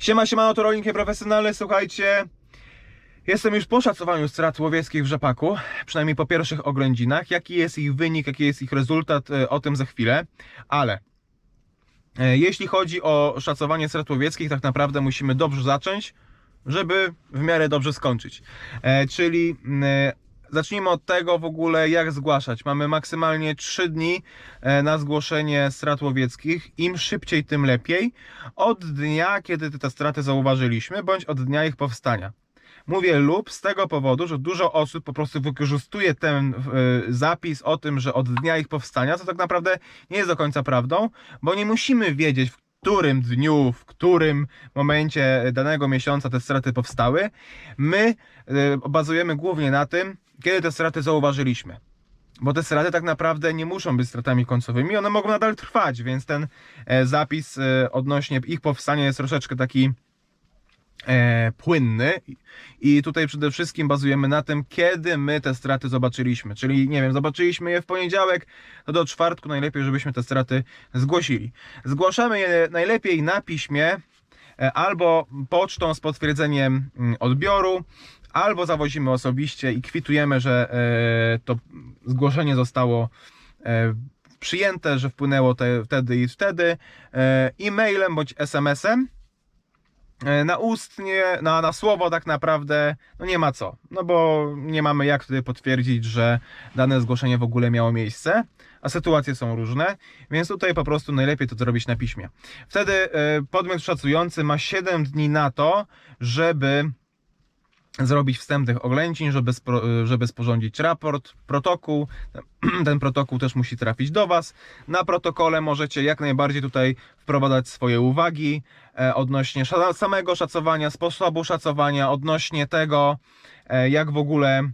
Siema, siema, to rolnik profesjonalny, słuchajcie. Jestem już po szacowaniu strat łowieckich w rzepaku, przynajmniej po pierwszych oględzinach. Jaki jest ich wynik, jaki jest ich rezultat, e, o tym za chwilę. Ale e, jeśli chodzi o szacowanie strat łowieckich, tak naprawdę musimy dobrze zacząć, żeby w miarę dobrze skończyć. E, Czyli zacznijmy od tego w ogóle, jak zgłaszać. Mamy maksymalnie 3 dni e, na zgłoszenie strat łowieckich. Im szybciej, tym lepiej. Od dnia, kiedy te straty zauważyliśmy, bądź od dnia ich powstania. Mówię lub z tego powodu, że dużo osób po prostu wykorzystuje ten e, zapis o tym, że od dnia ich powstania, co tak naprawdę nie jest do końca prawdą, bo nie musimy wiedzieć, w którym dniu, w którym momencie danego miesiąca te straty powstały. My e, bazujemy głównie na tym, kiedy te straty zauważyliśmy. Bo te straty tak naprawdę nie muszą być stratami końcowymi, one mogą nadal trwać, więc ten e, zapis e, odnośnie ich powstania jest troszeczkę taki e, płynny I- tutaj przede wszystkim bazujemy na tym, kiedy my te straty zobaczyliśmy. Czyli nie wiem, zobaczyliśmy je w poniedziałek, to do czwartku najlepiej, żebyśmy te straty zgłosili. Zgłaszamy je najlepiej na piśmie albo pocztą z potwierdzeniem mm, odbioru, albo zawozimy osobiście i kwitujemy, że e, to zgłoszenie zostało e, przyjęte, że wpłynęło te, wtedy i wtedy, e, e-mailem bądź SMS-em. Na ustnie, na, na słowo tak naprawdę, no nie ma co. No bo nie mamy jak wtedy potwierdzić, że dane zgłoszenie w ogóle miało miejsce, a sytuacje są różne, więc tutaj po prostu najlepiej to zrobić na piśmie. Wtedy podmiot szacujący ma 7 dni na to, żeby zrobić wstęp tych oględzin, żeby, spro, żeby sporządzić raport, protokół. Ten protokół też musi trafić do Was. Na protokole możecie jak najbardziej tutaj wprowadzać swoje uwagi e, odnośnie samego szacowania, sposobu szacowania, odnośnie tego, e, jak w ogóle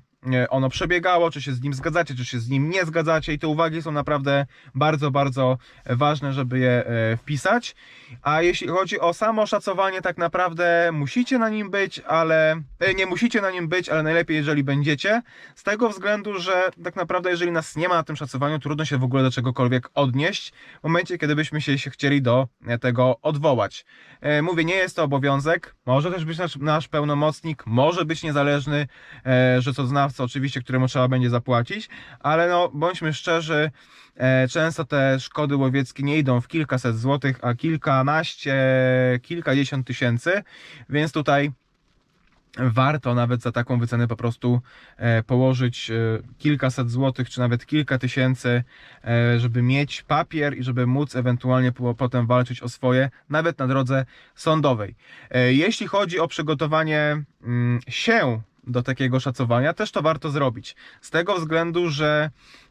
ono przebiegało, czy się z nim zgadzacie, czy się z nim nie zgadzacie i te uwagi są naprawdę bardzo, bardzo ważne, żeby je e, wpisać. A jeśli chodzi o samo szacowanie, tak naprawdę musicie na nim być, ale e, nie musicie na nim być, ale najlepiej, jeżeli będziecie. Z tego względu, że tak naprawdę, jeżeli nas nie ma na tym szacowaniu, trudno się w ogóle do czegokolwiek odnieść w momencie, kiedy byśmy się, się chcieli do e, tego odwołać. E, Mówię, nie jest to obowiązek. Może też być nasz, nasz pełnomocnik, może być niezależny e, rzeczoznawca, oczywiście, któremu trzeba będzie zapłacić, ale no, bądźmy szczerzy, e, często te szkody łowieckie nie idą w kilkaset złotych, a kilkanaście, kilkadziesiąt tysięcy, więc tutaj warto nawet za taką wycenę po prostu e, położyć e, kilkaset złotych, czy nawet kilka tysięcy, żeby mieć papier i żeby móc ewentualnie po, potem walczyć o swoje, nawet na drodze sądowej. Jeśli chodzi o przygotowanie mm, się do takiego szacowania, też to warto zrobić. Z tego względu, że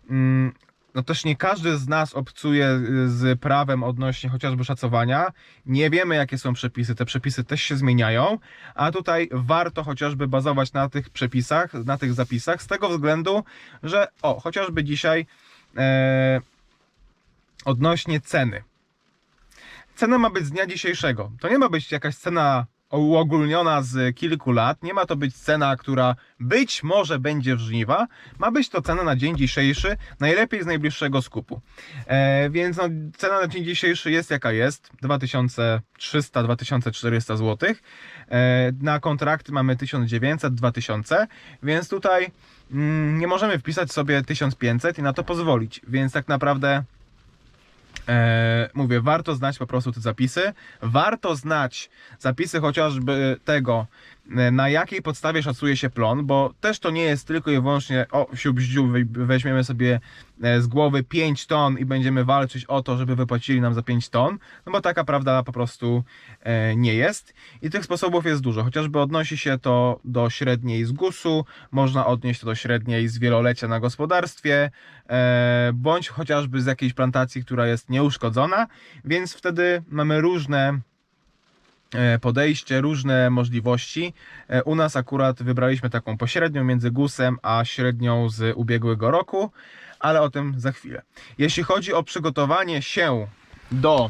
mm, no też nie każdy z nas obcuje y, z prawem odnośnie chociażby szacowania. Nie wiemy, jakie są przepisy. Te przepisy też się zmieniają, a tutaj warto chociażby bazować na tych przepisach, na tych zapisach, z tego względu, że o, chociażby dzisiaj e, odnośnie ceny. Cena ma być z dnia dzisiejszego. To nie ma być jakaś cena uogólniona z kilku lat. Nie ma to być cena, która być może będzie żniwa. Ma być to cena na dzień dzisiejszy, najlepiej z najbliższego skupu. E, więc no, cena na dzień dzisiejszy jest jaka jest. 2300-2400 zł. E, na kontrakty mamy 1900-2000, więc tutaj mm, nie możemy wpisać sobie 1500 i na to pozwolić. Więc tak naprawdę E, mówię, warto znać po prostu te zapisy. Warto znać zapisy chociażby tego, na jakiej podstawie szacuje się plon, bo też to nie jest tylko i wyłącznie o, siup, ździu, wy- weźmiemy sobie e, z głowy 5 ton i będziemy walczyć o to, żeby wypłacili nam za 5 ton, no bo taka prawda po prostu e, nie jest. I tych sposobów jest dużo, chociażby odnosi się to do średniej z GUS-u, można odnieść to do średniej z wielolecia na gospodarstwie, e, bądź chociażby z jakiejś plantacji, która jest nieuszkodzona, więc wtedy mamy różne podejście, różne możliwości. E, U nas akurat wybraliśmy taką pośrednią między GUS-em a średnią z ubiegłego roku, ale o tym za chwilę. Jeśli chodzi o przygotowanie się do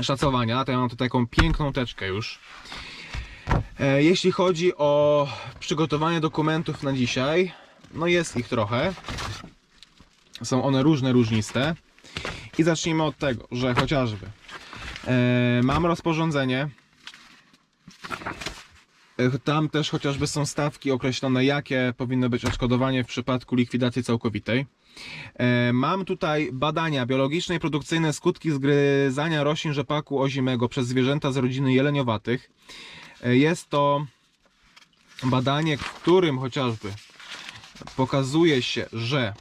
szacowania, to ja mam tu taką piękną teczkę już. E, Jeśli chodzi o przygotowanie dokumentów na dzisiaj, no jest ich trochę. Są one różne, różniste. I zacznijmy od tego, że chociażby e, mam rozporządzenie E, Tam też chociażby są stawki określone, jakie powinno być odszkodowanie w przypadku likwidacji całkowitej. E, Mam tutaj badania biologiczne i produkcyjne skutki zgryzania roślin rzepaku ozimego przez zwierzęta z rodziny jeleniowatych. E, Jest to badanie, w którym chociażby pokazuje się, że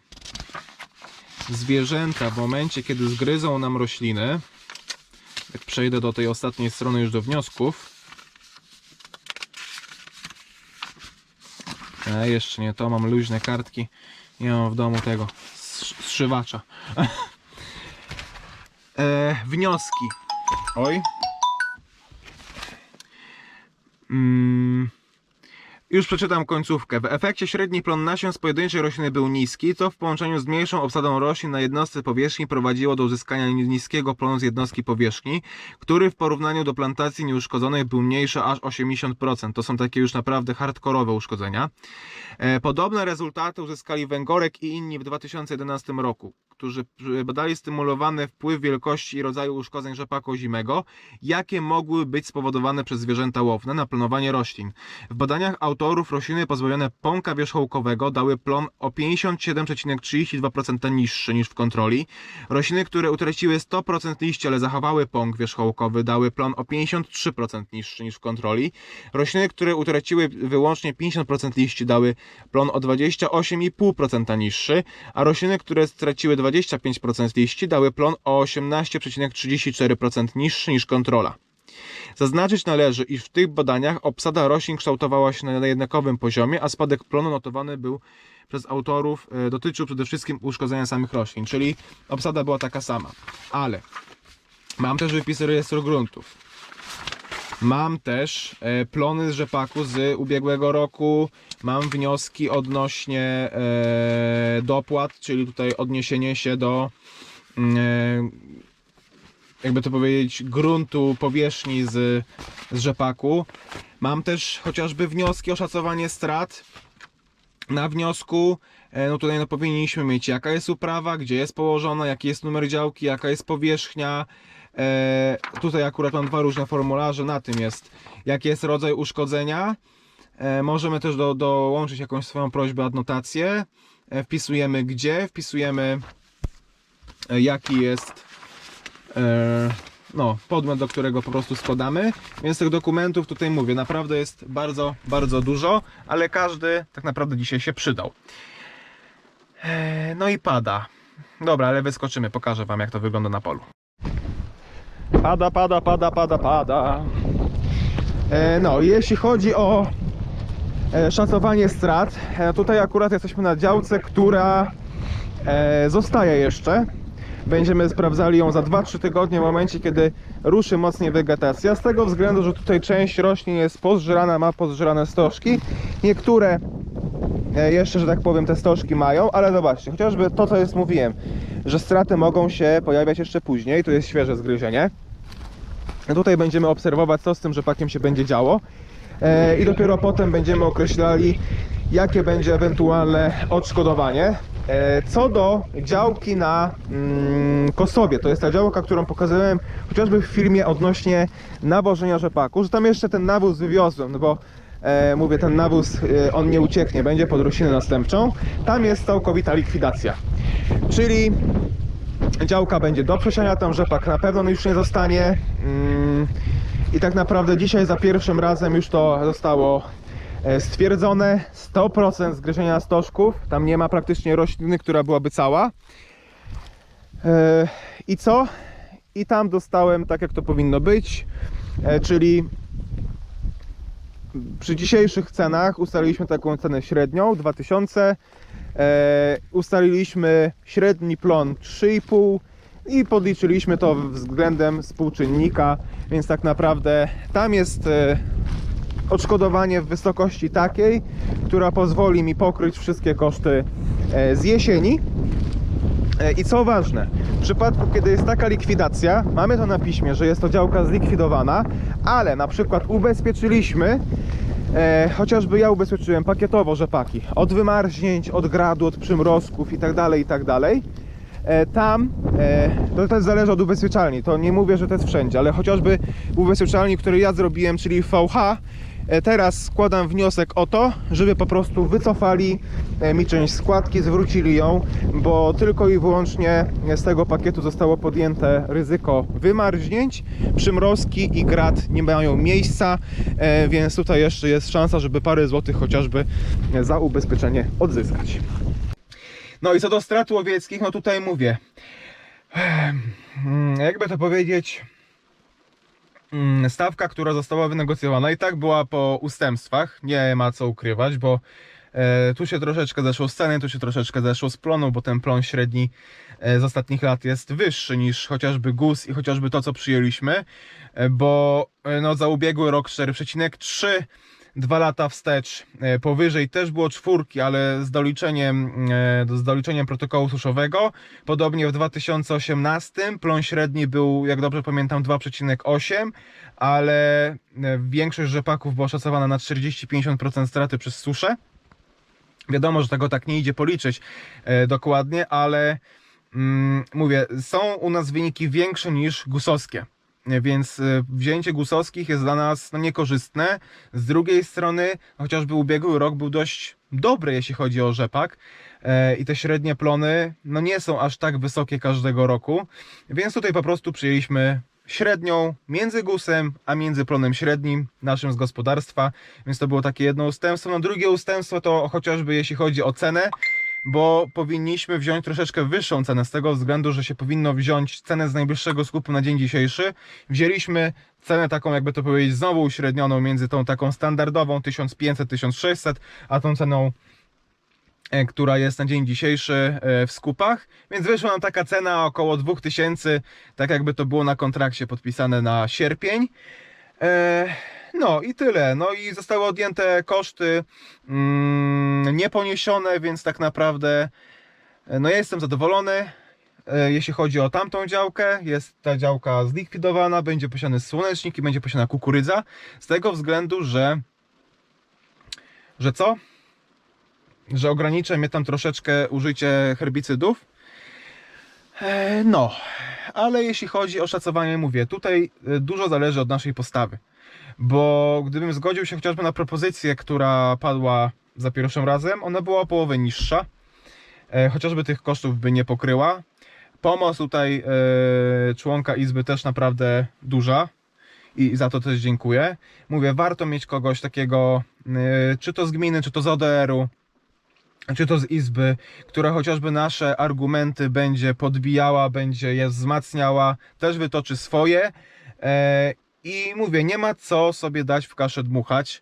zwierzęta w momencie, kiedy zgryzą nam rośliny, przejdę do tej ostatniej strony już do wniosków, a jeszcze nie to, mam luźne kartki, nie mam w domu tego sz- zszywacza. e, wnioski. Oj. Mm. Już przeczytam końcówkę. W efekcie średni plon nasion z pojedynczej rośliny był niski, co w połączeniu z mniejszą obsadą roślin na jednostce powierzchni prowadziło do uzyskania niskiego plonu z jednostki powierzchni, który w porównaniu do plantacji nieuszkodzonej był mniejszy aż 80%. To są takie już naprawdę hardkorowe uszkodzenia. E, Podobne rezultaty uzyskali Węgorek i inni w 2011 roku, którzy badali stymulowany wpływ wielkości i rodzaju uszkodzeń rzepaku ozimego, jakie mogły być spowodowane przez zwierzęta łowne na planowanie roślin. W badaniach autorów rośliny pozbawione pąka wierzchołkowego dały plon o 57,32% niższy niż w kontroli. Rośliny, które utraciły 100% liści, ale zachowały pąk wierzchołkowy, dały plon o 53% niższy niż w kontroli. Rośliny, które utraciły wyłącznie 50% liści, dały plon o 28,5% niższy, a rośliny, które straciły 25% liści, dały plon o 18,34% niższy niż kontrola. Zaznaczyć należy, iż w tych badaniach obsada roślin kształtowała się na jednakowym poziomie, a spadek plonu notowany był przez autorów, e, dotyczył przede wszystkim uszkodzenia samych roślin, czyli obsada była taka sama. Ale mam też wypisy rejestru gruntów. Mam też e, plony z rzepaku z ubiegłego roku. Mam wnioski odnośnie e, dopłat, czyli tutaj odniesienie się do mm, e, jakby to powiedzieć, gruntu, powierzchni z, z rzepaku. Mam też chociażby wnioski o szacowanie strat. Na wniosku, no tutaj no powinniśmy mieć jaka jest uprawa, gdzie jest położona, jaki jest numer działki, jaka jest powierzchnia. E, tutaj akurat mam dwa różne formularze, na tym jest jaki jest rodzaj uszkodzenia. E, możemy też do, dołączyć jakąś swoją prośbę, adnotację. E, wpisujemy gdzie, wpisujemy e, jaki jest e, no, podmiot, do którego po prostu składamy. Więc tych dokumentów tutaj mówię, naprawdę jest bardzo, bardzo dużo, ale każdy tak naprawdę dzisiaj się przydał. E, no i pada. Dobra, ale wyskoczymy, pokażę Wam jak to wygląda na polu. Pada, pada, pada, pada, pada. E, no, jeśli chodzi o e, szacowanie strat, e, tutaj akurat jesteśmy na działce, która e, zostaje jeszcze. Będziemy sprawdzali ją za 2-3 tygodnie w momencie, kiedy ruszy mocniej wegetacja. Z tego względu, że tutaj część roślin jest pozżerana, ma pozżerane stożki. Niektóre jeszcze, że tak powiem, te stożki mają, ale zobaczcie, chociażby to, co jest mówiłem, że straty mogą się pojawiać jeszcze później, tu jest świeże zgryzienie. Tutaj będziemy obserwować, co z tym rzepakiem się będzie działo. E, I dopiero potem będziemy określali, jakie będzie ewentualne odszkodowanie. E, Co do działki na mm, Kosowie, to jest ta działka, którą pokazałem chociażby w filmie odnośnie nawożenia rzepaku, że tam jeszcze ten nawóz wywiozłem, no bo e, mówię, ten nawóz e, on nie ucieknie, będzie pod roślinę następczą. Tam jest całkowita likwidacja. Czyli działka będzie do przesiania, tam rzepak na pewno już nie zostanie. Mm, I tak naprawdę dzisiaj za pierwszym razem już to zostało e, stwierdzone. 100% zgryzienia stożków. Tam nie ma praktycznie rośliny, która byłaby cała. E, I co? I tam dostałem tak, jak to powinno być, e, czyli przy dzisiejszych cenach ustaliliśmy taką cenę średnią 2000. E, ustaliliśmy średni plon 3,5 i podliczyliśmy to względem współczynnika, więc tak naprawdę tam jest e, odszkodowanie w wysokości takiej, która pozwoli mi pokryć wszystkie koszty e, z jesieni. E, I co ważne, w przypadku kiedy jest taka likwidacja, mamy to na piśmie, że jest to działka zlikwidowana, ale na przykład ubezpieczyliśmy, e, chociażby ja ubezpieczyłem pakietowo rzepaki, od wymarznięć, od gradu, od przymrozków itd., itd. E, tam, e, to też zależy od ubezpieczalni, to nie mówię, że to jest wszędzie, ale chociażby ubezpieczalni, który ja zrobiłem, czyli VH, Teraz składam wniosek o to, żeby po prostu wycofali e, mi część składki, zwrócili ją, bo tylko i wyłącznie z tego pakietu zostało podjęte ryzyko wymarznięć, przymrozki i grad nie mają miejsca, e, więc tutaj jeszcze jest szansa, żeby parę złotych chociażby za ubezpieczenie odzyskać. No i co do strat łowieckich, no tutaj mówię, mm, jakby to powiedzieć, stawka, która została wynegocjowana i tak była po ustępstwach, nie ma co ukrywać, bo e, tu się troszeczkę zeszło z ceny, tu się troszeczkę zeszło z plonu, bo ten plon średni e, z ostatnich lat jest wyższy niż chociażby GUS i chociażby to, co przyjęliśmy, e, bo no, za ubiegły rok 4,3 dwa lata wstecz e, powyżej też było czwórki, ale z doliczeniem, e, z doliczeniem protokołu suszowego. Podobnie w 2018 plon średni był, jak dobrze pamiętam, 2,8, ale e, większość rzepaków była szacowana na 40-50% straty przez suszę. Wiadomo, że tego tak nie idzie policzyć dokładnie, ale mm, mówię, są u nas wyniki większe niż gusowskie. Więc e, wzięcie gusowskich jest dla nas no, niekorzystne. Z drugiej strony, chociażby ubiegły rok był dość dobry, jeśli chodzi o rzepak. E, I te średnie plony no, nie są aż tak wysokie każdego roku. Więc tutaj po prostu przyjęliśmy średnią między gusem, a między plonem średnim naszym z gospodarstwa. Więc to było takie jedno ustępstwo. No drugie ustępstwo to chociażby jeśli chodzi o cenę, bo powinniśmy wziąć troszeczkę wyższą cenę z tego względu, że się powinno wziąć cenę z najbliższego skupu na dzień dzisiejszy. Wzięliśmy cenę taką, jakby to powiedzieć, znowu uśrednioną między tą taką standardową 1500-1600, a tą ceną e, która jest na dzień dzisiejszy e, w skupach, więc wyszła nam taka cena około 2000, tak jakby to było na kontrakcie podpisane na sierpień. No i tyle. No i zostały odjęte koszty mm, nieponiesione, więc tak naprawdę e, no ja jestem zadowolony. E, Jeśli chodzi o tamtą działkę, jest ta działka zlikwidowana, będzie posiany słonecznik i będzie posiana kukurydza. Z tego względu, że że co? Że ogranicza mnie tam troszeczkę użycie herbicydów. E, No, ale jeśli chodzi o szacowanie, mówię, tutaj dużo zależy od naszej postawy. Bo gdybym zgodził się chociażby na propozycję, która padła za pierwszym razem, ona była o połowę niższa. E, Chociażby tych kosztów by nie pokryła. Pomoc tutaj e, członka izby też naprawdę duża i za to też dziękuję. Mówię, warto mieć kogoś takiego, e, czy to z gminy, czy to z ODR-u, czy to z izby, która chociażby nasze argumenty będzie podbijała, będzie je wzmacniała, też wytoczy swoje. I mówię, nie ma co sobie dać w kaszę dmuchać.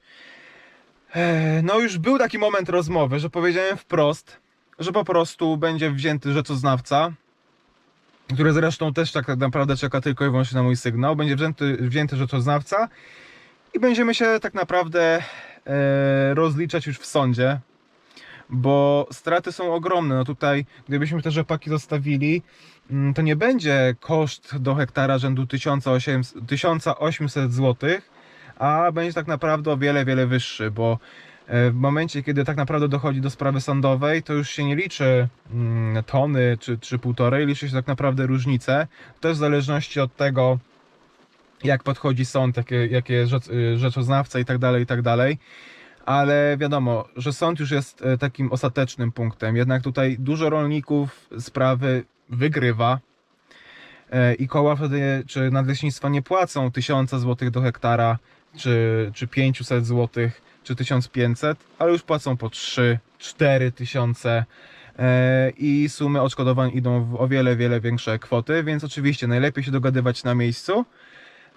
E, No już był taki moment rozmowy, że powiedziałem wprost, że po prostu będzie wzięty rzeczoznawca, który zresztą też tak naprawdę czeka tylko i wyłącznie na mój sygnał. Będzie wzięty, wzięty rzeczoznawca i będziemy się tak naprawdę e, rozliczać już w sądzie, bo straty są ogromne. No tutaj, gdybyśmy te rzepaki zostawili, to nie będzie koszt do hektara rzędu 1800, 1800 zł, a będzie tak naprawdę o wiele, wiele wyższy, bo e, w momencie, kiedy tak naprawdę dochodzi do sprawy sądowej, to już się nie liczy mm, tony czy, czy półtorej, liczy się tak naprawdę różnice. Też w zależności od tego, jak podchodzi sąd, jakie, jakie rzecz, y, rzeczoznawca i tak dalej, i tak dalej. Ale wiadomo, że sąd już jest e, takim ostatecznym punktem. Jednak tutaj dużo rolników sprawy wygrywa. E, i koła wtedy, czy nadleśnictwa nie płacą 1000 zł do hektara, czy, czy 500 zł, czy 1500, ale już płacą po 3, 4 tysiące. E, i sumy odszkodowań idą w o wiele, wiele większe kwoty, więc oczywiście najlepiej się dogadywać na miejscu,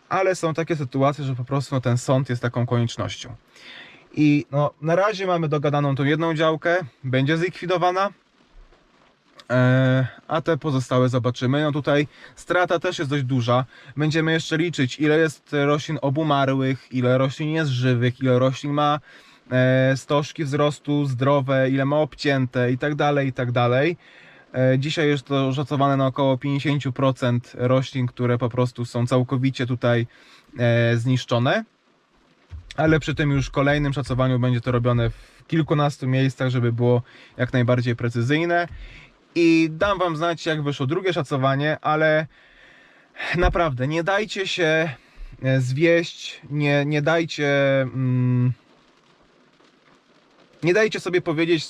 ale są takie sytuacje, że po prostu no, ten sąd jest taką koniecznością. I no, na razie mamy dogadaną tą jedną działkę, będzie zlikwidowana, a te pozostałe zobaczymy. No tutaj strata też jest dość duża. Będziemy jeszcze liczyć, ile jest roślin obumarłych, ile roślin jest żywych, ile roślin ma e, stożki wzrostu zdrowe, ile ma obcięte i tak dalej, i tak dalej. E, Dzisiaj jest to szacowane na około 50% roślin, które po prostu są całkowicie tutaj e, zniszczone ale przy tym już kolejnym szacowaniu będzie to robione w kilkunastu miejscach, żeby było jak najbardziej precyzyjne. I dam Wam znać, jak wyszło drugie szacowanie, ale naprawdę nie dajcie się e, zwieść, nie, nie dajcie. Mm, nie dajcie sobie powiedzieć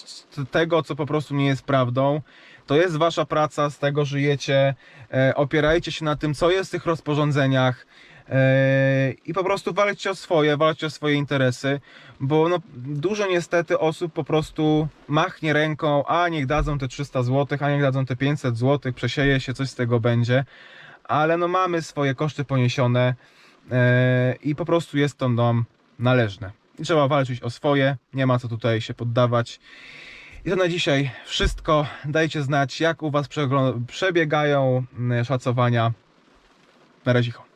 tego, co po prostu nie jest prawdą. To jest wasza praca, z tego żyjecie. E, opierajcie się na tym, co jest w tych rozporządzeniach. E, I po prostu walczcie o swoje, walczcie o swoje interesy, bo no, dużo niestety osób po prostu machnie ręką, a niech dadzą te 300 zł, a niech dadzą te 500 zł, przesieje się, coś z tego będzie, ale no mamy swoje koszty poniesione e, i po prostu jest to nam należne. I trzeba walczyć o swoje, nie ma co tutaj się poddawać. I to na dzisiaj wszystko. Dajcie znać, jak u Was przebiegają mm, szacowania. Na razie.